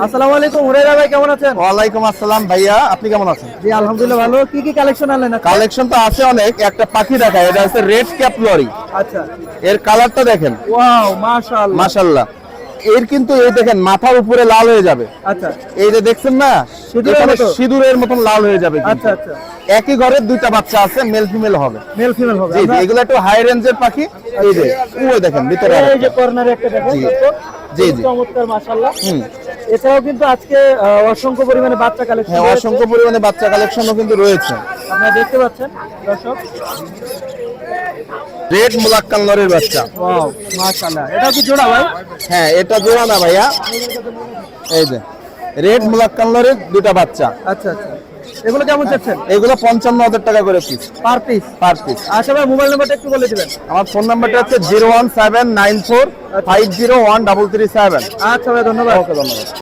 আসসালামু আলাইকুম হুরাইরা ভাই কেমন আছেন? ওয়ালাইকুম আসসালাম ভাইয়া আপনি কেমন আছেন? জি আলহামদুলিল্লাহ ভালো। কি কি কালেকশন আনলেন কালেকশন তো আছে অনেক একটা পাখি দেখায় এটা হচ্ছে রেড ক্যাপ লরি আচ্ছা। এর কালারটা দেখেন। ওয়াও মাশাআল্লাহ। মাশাল্লাহ এর কিন্তু এই দেখেন মাথার উপরে লাল হয়ে যাবে। আচ্ছা। এই যে দেখছেন না সিঁদুরের মতন লাল হয়ে যাবে আচ্ছা আচ্ছা। একই ঘরের দুইটা বাচ্চা আছে মেল ফিমেল হবে। মেল ফিমেল হবে। জি এগুলো একটু হাই রেঞ্জের পাখি। এই যে ওই দেখেন ভিতরে এই যে কর্নারে একটা দেখেন জি। জি, জি। চমৎকার মাশাআল্লাহ। হুম। এছাড়াও কিন্তু আজকে অসংখ্য পরিমাণে বাচ্চা কালেকশন হ্যাঁ অসংখ্য পরিমাণে বাচ্চা কালেকশনও কিন্তু রয়েছে। আপনারা দেখতে পাচ্ছেন দর্শক। রেড মুলাক্কান লরির বাচ্চা। ওয়াও মাশাআল্লাহ। এটা কি জোড়া ভাই? হ্যাঁ এটা জোড়া না ভাইয়া। এই যে রেড মুলাক্কান লরির দুটা বাচ্চা। আচ্ছা আচ্ছা। এগুলো কেমন চাচ্ছেন? এগুলো পঞ্চান্ন হাজার টাকা করে piece per piece per piece আচ্ছা ভাই মোবাইল নাম্বারটা একটু বলে দিবেন। আমার ফোন নাম্বারটা হচ্ছে zero one seven nine four five zero one double three seven আচ্ছা ভাই ধন্যবাদ। ওকে ধন্যবাদ।